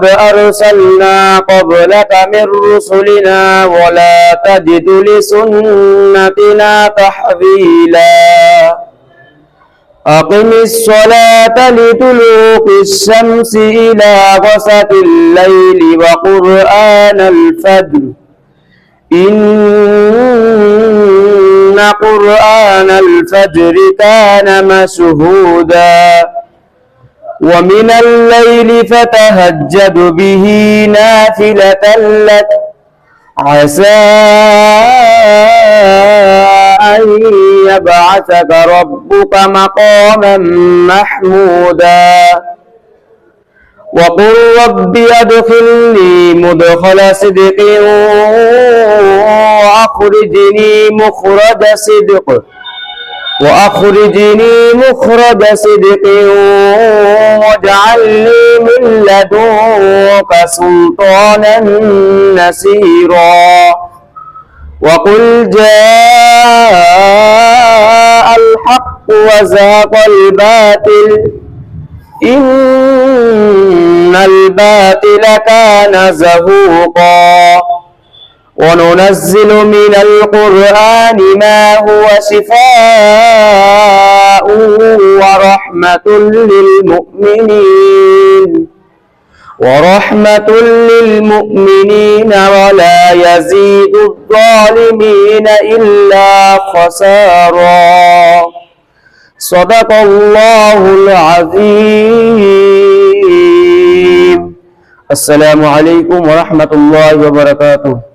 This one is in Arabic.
قد أرسلنا قبلك من رسلنا ولا تجد لسنتنا تحويلا. أقم الصلاة لدلوك الشمس إلى غسق الليل وقرآن الفجر. إن قرآن الفجر كان مشهودا. ومن الليل فتهجد به نافلة لك. عسى أن يبعثك ربك مقاما محمودا. وقل رب أدخلني مدخل صدق وأخرجني مخرج صدق. وأخرجني مخرج صدق واجعل لي من لدنك سلطانا نصيرا. وقل جاء الحق وزاق الباطل. إن الباطل كان زهوقا. وننزل من القرآن ما هو شفاء ورحمة للمؤمنين. ورحمة للمؤمنين ولا يزيد الظالمين إلا خسارا. صدق الله العظيم. السلام عليكم ورحمة الله وبركاته.